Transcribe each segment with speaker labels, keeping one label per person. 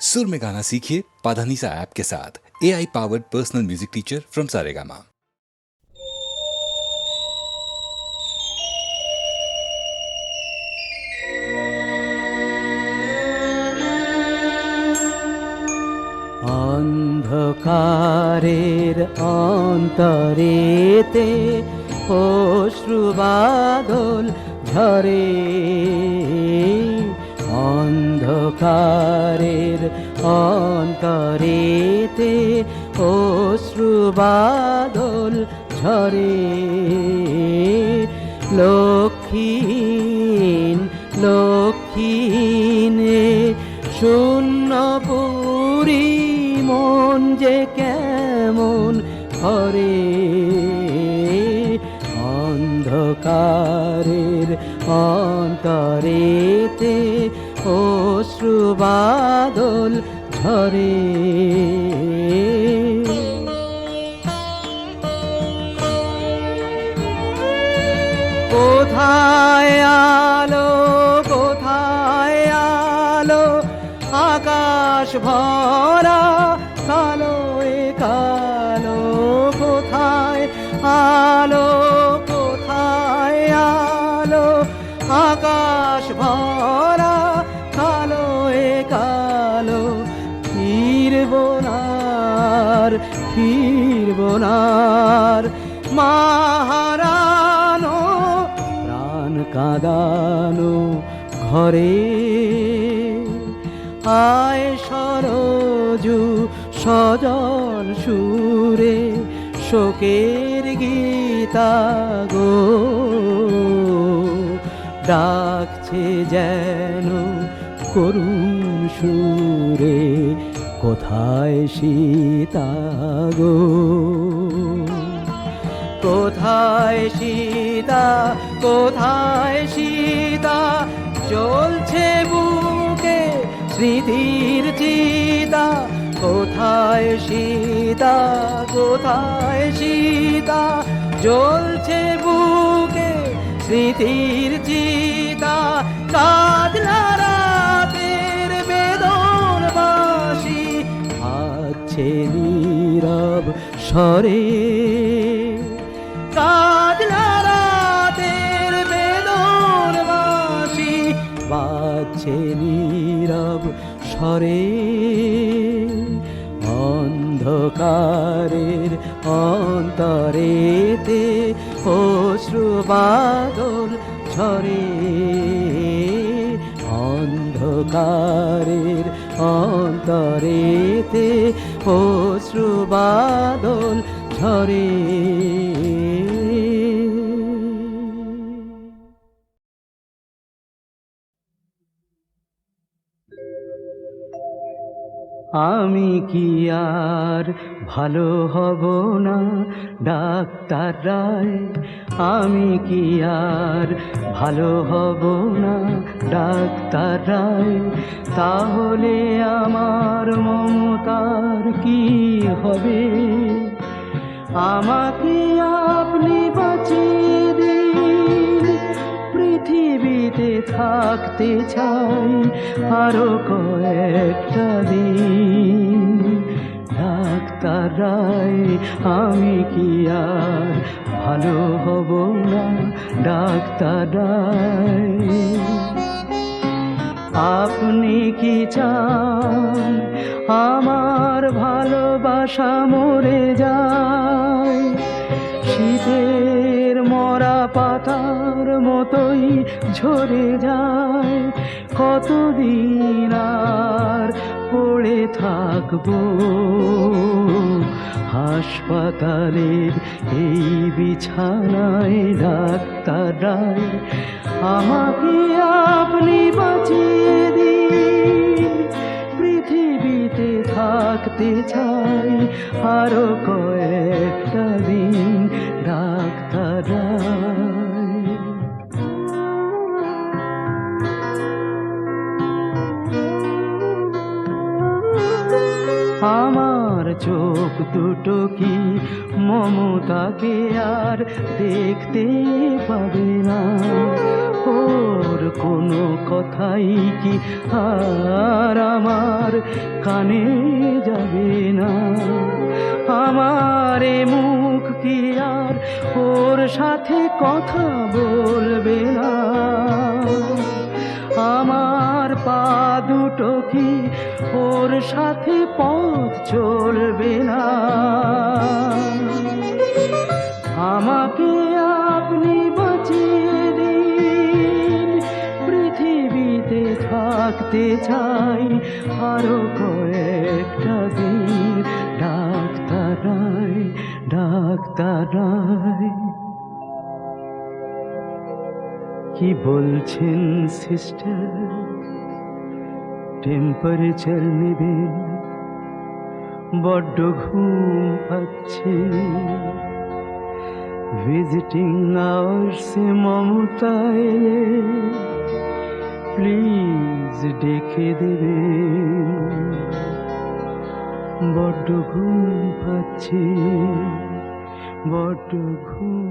Speaker 1: सुर में गाना सीखिए पाधानीसा ऐप के साथ A I powered personal music teacher from Saregama
Speaker 2: অন্ধকারের অন্তরেতে অশ্রুবাদল ঝরে অন্ধকারের অন্তরেতে অশ্রুবাদল ঝরে। লক্ষ্মীন লক্ষ্মীনে শূন্যপুরী মন যে কেমন হরে অন্ধকারের অন্তরেতে অশ্রুবাদল ঝরে কোথায় আলো কোথায় আলো? আকাশ ভরা কালো কালো কোথায় আলো ঘরে। আয় সরজু সজন সুরে, শোকের গীতা গো। ডাকছে যেন করুণ সুরে, কোথায় সীতা গো? কোথায় সীতা কোথায় সীতা চলছে বুকে স্মৃতির চিতা। কোথায় সীতা কোথায় সীতা? জ্বলছে বুকে স্মৃতির চিতা। কাদলা রাতের বেদন বাসি আছে নীরব স্বরে। স্বরে অন্ধকারের অন্তরেতে অশ্রু বাদল ঝরে। অন্ধকারের অন্তরেতে অশ্রু বাদল ঝরে। আমি কি আর ভালো হব না? ডাক্তার রায়, আমি কি আর ভালো হব না? ডাক্তার রায়, তাহলে আমার মমতার কি হবে? আমাকে আপনি বাঁচিয়ে পৃথিবীতে থাকতে চাই আরও কয়েকটা দিন। ডাক্তার আমি কি আর ভালো হব না? ডাক্তার রায়, আপনি কি চান? আমার ভালোবাসা মরে যায়। শীতের মরা পাতার মতোই ঝরে যায়। কতদিন আর পড়ে থাকব? হাসপাতালের এই বিছানায় ডাক্তার রায় আমাকে আপনি বাঁচিয়ে দিন। পৃথিবীতে থাকতে চাই আরও কয়েকটা দিন। আমার চোখ দুটো কি মমতাকে আর দেখতে পাবে না? ওর কোনো কথাই কি আর আমার কানে যাবে না? আমার মুখ ওর সাথে কথা বলবে না। আমার পা দুটো কি ওর সাথে পথ চলবে না? আমাকে আপনি বাঁচিয়ে দিন। পৃথিবীতে থাকতে চাই আরও ডাক্তার রায় কি বলছেন সিস্টার? টেম্পারেচার নেবেন। বড্ড ঘুম পাচ্ছে। ভিজিটিং আওয়ার্সে মমতা এলে প্লিজ ডেকে দেবেন। বড্ড ঘুম পাচ্ছে। বট ঘুম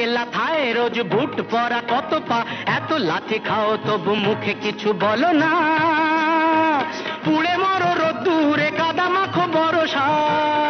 Speaker 3: তোমাকে লাথায় রোজ ভুট পরা কত পা। এত লাথি খাও, তবু মুখে কিছু বলো না। পুড়ে মরো রোদ্দুরে, কাদা মাখো বরসায়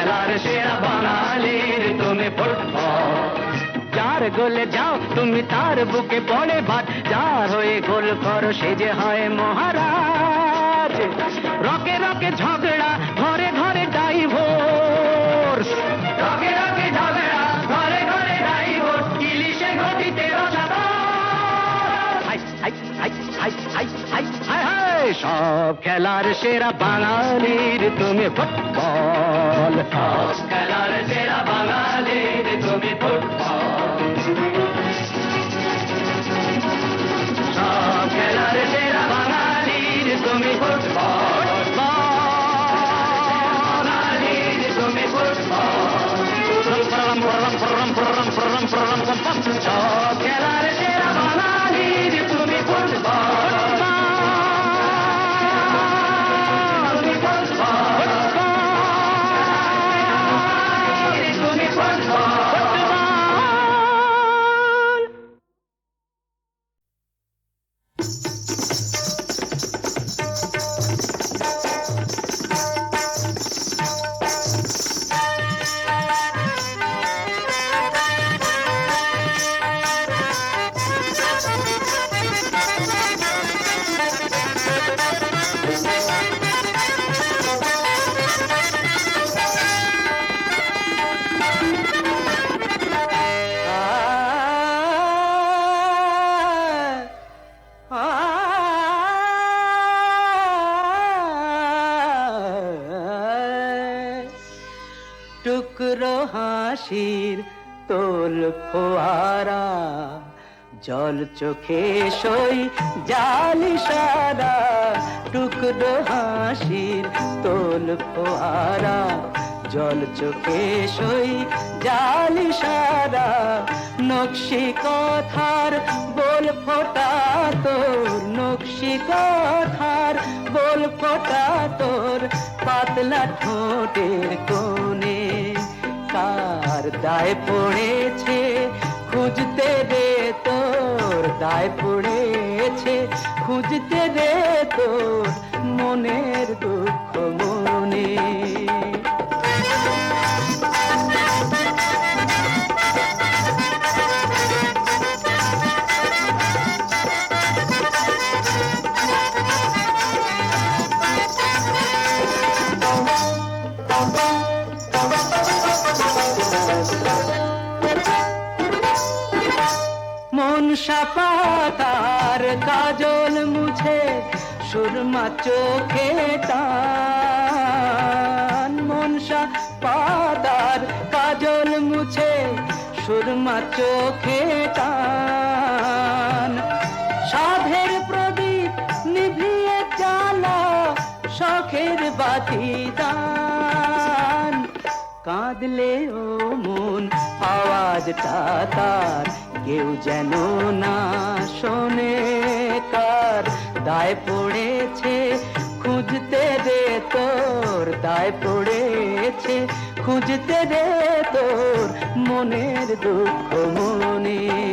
Speaker 3: খেলার সেরা বাঙালির তুমি ফুটবল যার গোলে যাও তুমি তার বুকে পড়ে ভাত যার হয়ে গোল করো সে যে হয় মহারাজ রকে রকে ঝগড়া ঘরে ঘরে ডাইভোর্স রকে রকে ঝগড়া ঘরে ঘরে ডাইভোর্স ইলিশে গতিতে হাই হাই হাই হাই হাই হাই হাই হাই সব খেলার সেরা বাঙালির তুমি ফুটবল সব খেলার সেরা বাঙালির তুমি ফুটবল সব খেলার সেরা বাঙালির তুমি ফুটবল বাঙালির তুমি ফুটবল সব খেলার সেরা বাঙালির
Speaker 2: টুকরো হাসির তোল ফোয়ারা, জল চোখে সই জালি সারা টুকরো হাসির তোল ফোয়ারা, জল চোখে সই জালি সারা নকশি কথার বল ফোটা তোর নকশি কথার বল ফোটা তোর পাতলা ঠোঁটের কোণে। কার দায় পড়েছে খুঁজতে রে তোর দায় পড়েছে খুঁজতে রে তোর মনের দুঃখ মন। কাজল মুছে সুরমা চোখে টান মন পাতার কাজল মুছে সুরমা চোখে টান সাধের প্রদীপ নিভিয়ে জ্বালা, শখের বাতি দান। কাঁদলে ও মন আওয়াজটা তার কেউ যেন না শোনে কার দায় পড়েছে, খুঁজতে দে তোর দায় পড়েছে, খুঁজতে দে তোর মনের দুঃখ মনে।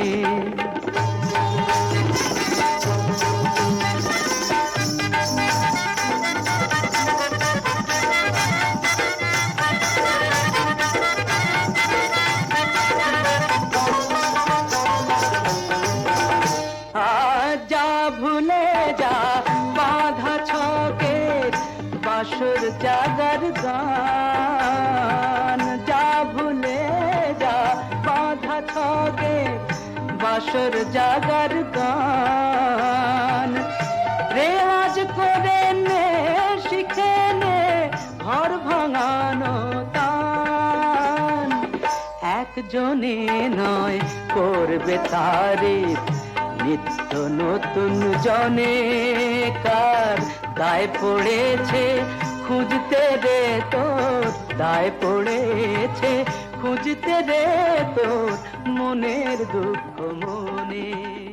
Speaker 2: একজনে নয় করবে তারিফ, নিত্য নতুন জনে কার। দায় পড়েছে, খুঁজতে রে তোর। দায় পড়েছে, খুঁজতে রে তোর। মনের দুঃখ মনে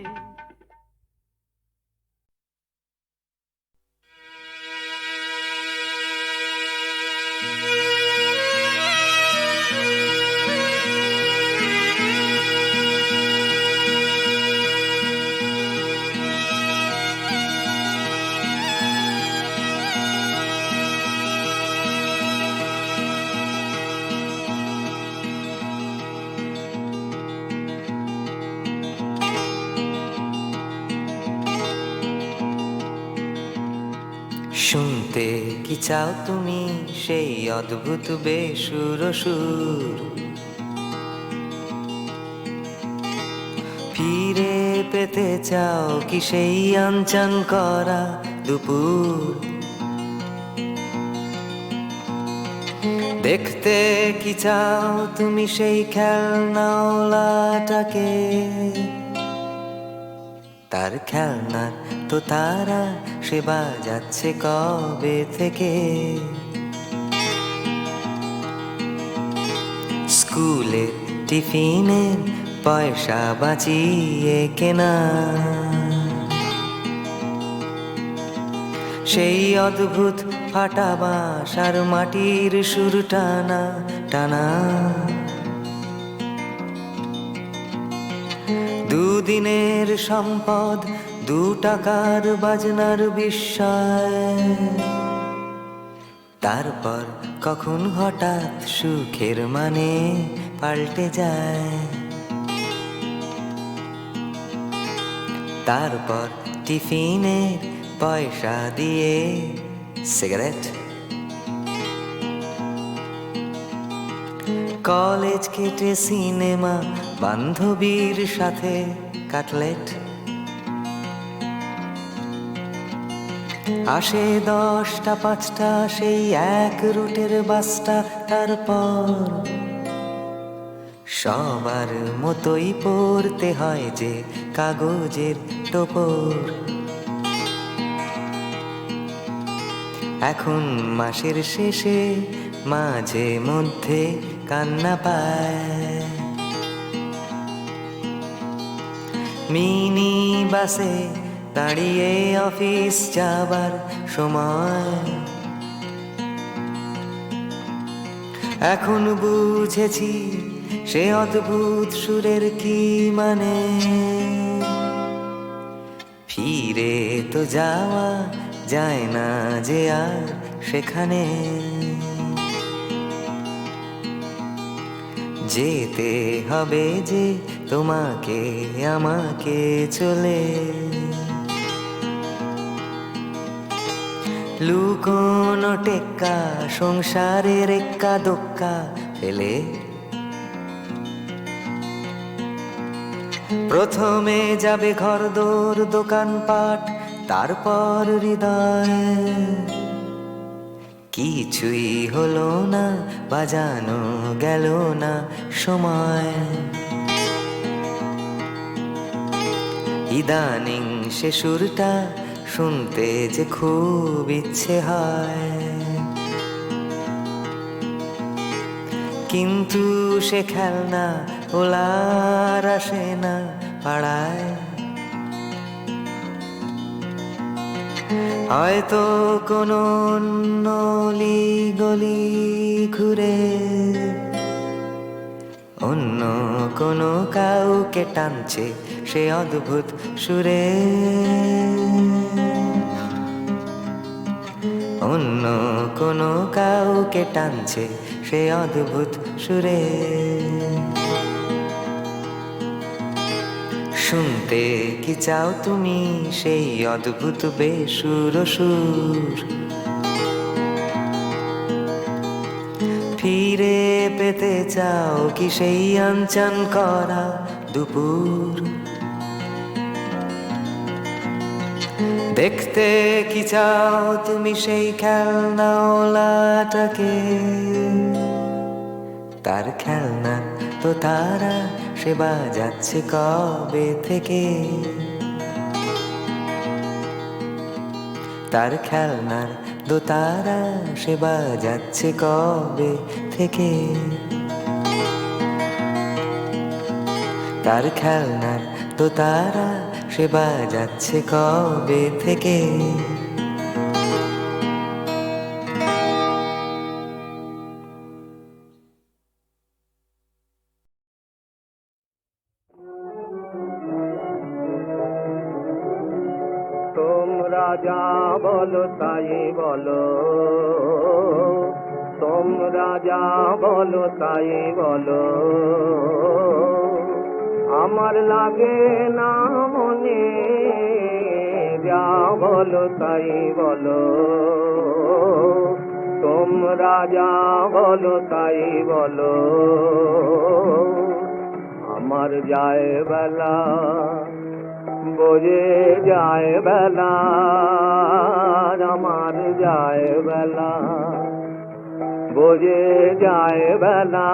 Speaker 4: চাও তুমি সেই অদ্ভুত বেসুর সুর। ফিরে পেতে চাও কি সেই অঞ্চন করা দুপুর? দেখতে কি চাও তুমি সেই খেলনাওলাটাকে? তার খেলনার তো তারা সে বাজাচ্ছে কবে থেকে? স্কুলে টিফিনের পয়সা বাঁচিয়ে কেনা। সেই অদ্ভুত ফাটা বাঁশ আর মাটির সুর টানা টানা। দুদিনের সম্পদ, দু টাকার বাজনার বিস্ময়। তারপর কখন হঠাৎ সুখের মানে পাল্টে যায়? তারপর টিফিনের পয়সা দিয়ে সিগারেট। কলেজ কেটে সিনেমা, বান্ধবীর সাথে কাটলেট। আসে দশটা, পাঁচটা, সেই এক রুটের বাসটা, তারপর সবার মতোই পড়তে হয় যে কাগজের টোপর। এখন মাসের শেষে মাঝে মধ্যে কান্না পায়। মিনি বাসে দাঁড়িয়ে অফিস যাবার সময়। এখন বুঝেছি সে অদ্ভুত সুরের কি মানে। ফিরে তো যাওয়া যায় না যে আর সেখানে। যেতে হবে যে তোমাকে, আমাকে চলে। লুকোনো টেক্কা, সংসারের এক্কা দোক্কা ফেলে। প্রথমে যাবে ঘরদোর, দোকানপাট, তারপর হৃদয়। কিছুই হলো না, বাজানো গেল না সময়। ইদানিং সে সুরটা শুনতে যে খুব ইচ্ছে হয়। কিন্তু সে খেলনা ওলার আসে না পাড়ায়। হয়তো কোনো নলি গলি ঘুরে, অন্য কোনো কাউকে টানছে সে অদ্ভুত সুরে। অন্য কোনো কাউকে টানছে সে অদ্ভুত সুরে। শুনতে কি চাও তুমি সেই অদ্ভুত বেসুর সুর? ফিরে পেতে চাও কি সেই আঞ্চান করা দুপুর? দেখতে কি চাও তুমি সেই খেলনাওয়ালাটাকে তার খেলনা তো তারা সে বাজাচ্ছে কবে থেকে? তার খেলনার দোতারা সে বাজাচ্ছে কবে থেকে? তার খেলনার দোতারা সে বাজাচ্ছে কবে থেকে?
Speaker 5: যা বলো, তাই বলো। আমার যায় বেলা, বোঝে যায় বেলা আমার যায় বেলা। বোঝে যায় বেলা,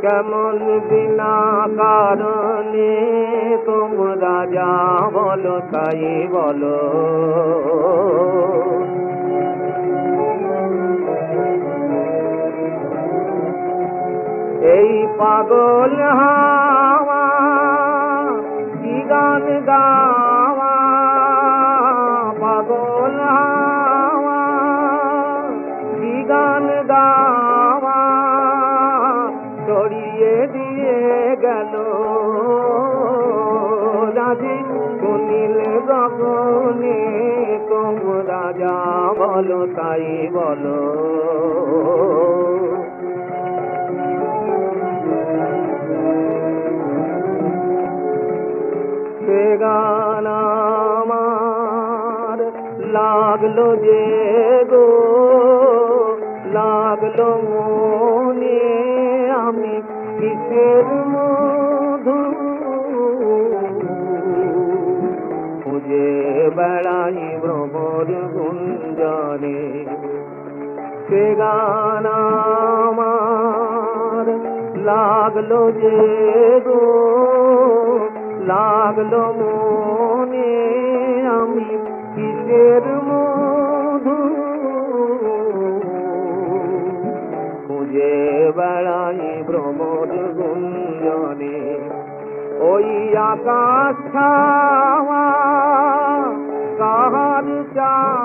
Speaker 5: কেমন বিনা কারণে তোমরা যা বলো, তাই বলো। এই পাগল হাওয়া কি গান গাওয়া লাগল যে গো, লাগল মনে আমি কিসের মধু? খুঁজে বেড়াই ভ্রমর গুঞ্জনে, সে গান আমার লাগল যে গো, লাগল মনে আমি কিসের মধু? आकाश छावा कहाँ जा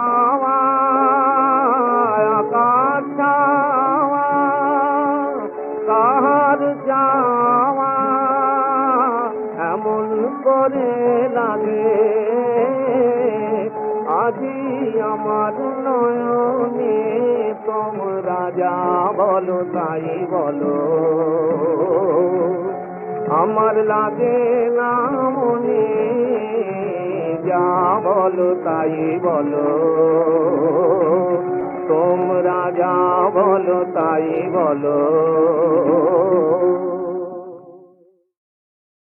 Speaker 5: আমার লাগে না মনে যা বলো তাই বলো। তোমরা যা বলো তাই বলো।